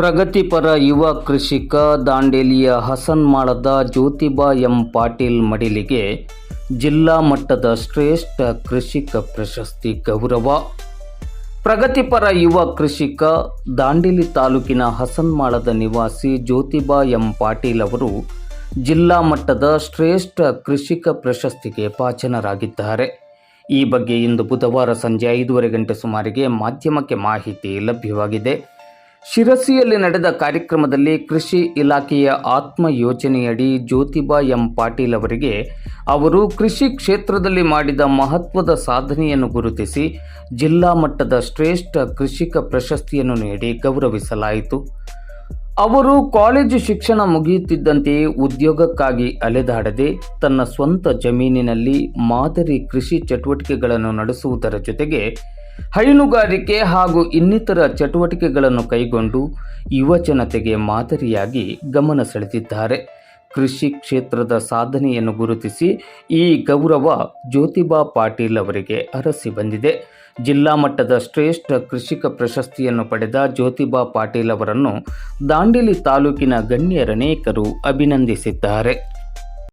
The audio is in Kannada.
ಪ್ರಗತಿಪರ ಯುವ ಕೃಷಿಕ ದಾಂಡೇಲಿಯ ಹಸನ್ಮಾಳದ ಜ್ಯೋತಿಬಾ ಎಂ ಪಾಟೀಲ್ ಮಡಿಲಿಗೆ ಜಿಲ್ಲಾ ಮಟ್ಟದ ಶ್ರೇಷ್ಠ ಕೃಷಿಕ ಪ್ರಶಸ್ತಿ ಗೌರವ. ಪ್ರಗತಿಪರ ಯುವ ಕೃಷಿಕ ದಾಂಡೇಲಿ ತಾಲೂಕಿನ ಹಸನ್ಮಾಳದ ನಿವಾಸಿ ಜ್ಯೋತಿಬಾ ಎಂ ಪಾಟೀಲ್ ಅವರು ಜಿಲ್ಲಾ ಮಟ್ಟದ ಶ್ರೇಷ್ಠ ಕೃಷಿಕ ಪ್ರಶಸ್ತಿಗೆ ಪಾಚನರಾಗಿದ್ದಾರೆ. ಈ ಬಗ್ಗೆ ಇಂದು ಬುಧವಾರ ಸಂಜೆ ಐದೂವರೆ ಗಂಟೆ ಸುಮಾರಿಗೆ ಮಾಧ್ಯಮಕ್ಕೆ ಮಾಹಿತಿ ಲಭ್ಯವಾಗಿದೆ. ಶಿರಸಿಯಲ್ಲಿ ನಡೆದ ಕಾರ್ಯಕ್ರಮದಲ್ಲಿ ಕೃಷಿ ಇಲಾಖೆಯ ಆತ್ಮ ಯೋಜನೆಯಡಿ ಜ್ಯೋತಿಬಾ ಎಂ ಪಾಟೀಲ್ ಅವರಿಗೆ ಅವರು ಕೃಷಿ ಕ್ಷೇತ್ರದಲ್ಲಿ ಮಾಡಿದ ಮಹತ್ವದ ಸಾಧನೆಯನ್ನು ಗುರುತಿಸಿ ಜಿಲ್ಲಾ ಮಟ್ಟದ ಶ್ರೇಷ್ಠ ಕೃಷಿಕ ಪ್ರಶಸ್ತಿಯನ್ನು ನೀಡಿ ಗೌರವಿಸಲಾಯಿತು. ಅವರು ಕಾಲೇಜು ಶಿಕ್ಷಣ ಮುಗಿಯುತ್ತಿದ್ದಂತೆಯೇ ಉದ್ಯೋಗಕ್ಕಾಗಿ ಅಲೆದಾಡದೆ ತನ್ನ ಸ್ವಂತ ಜಮೀನಿನಲ್ಲಿ ಮಾದರಿ ಕೃಷಿ ಚಟುವಟಿಕೆಗಳನ್ನು ನಡೆಸುವುದರ ಜೊತೆಗೆ ಹೈನುಗಾರಿಕೆ ಹಾಗೂ ಇನ್ನಿತರ ಚಟುವಟಿಕೆಗಳನ್ನು ಕೈಗೊಂಡು ಯುವ ಜನತೆಗೆ ಮಾದರಿಯಾಗಿ ಗಮನ ಸೆಳೆದಿದ್ದಾರೆ. ಕೃಷಿ ಕ್ಷೇತ್ರದ ಸಾಧನೆಯನ್ನು ಗುರುತಿಸಿ ಈ ಗೌರವ ಜ್ಯೋತಿಬಾ ಪಾಟೀಲ್ ಅವರಿಗೆ ಅರಸಿ ಬಂದಿದೆ. ಜಿಲ್ಲಾ ಮಟ್ಟದ ಶ್ರೇಷ್ಠ ಕೃಷಿಕ ಪ್ರಶಸ್ತಿಯನ್ನು ಪಡೆದ ಜ್ಯೋತಿಬಾ ಪಾಟೀಲ್ ಅವರನ್ನು ದಾಂಡೇಲಿ ತಾಲೂಕಿನ ಗಣ್ಯರನೇಕರು ಅಭಿನಂದಿಸಿದ್ದಾರೆ.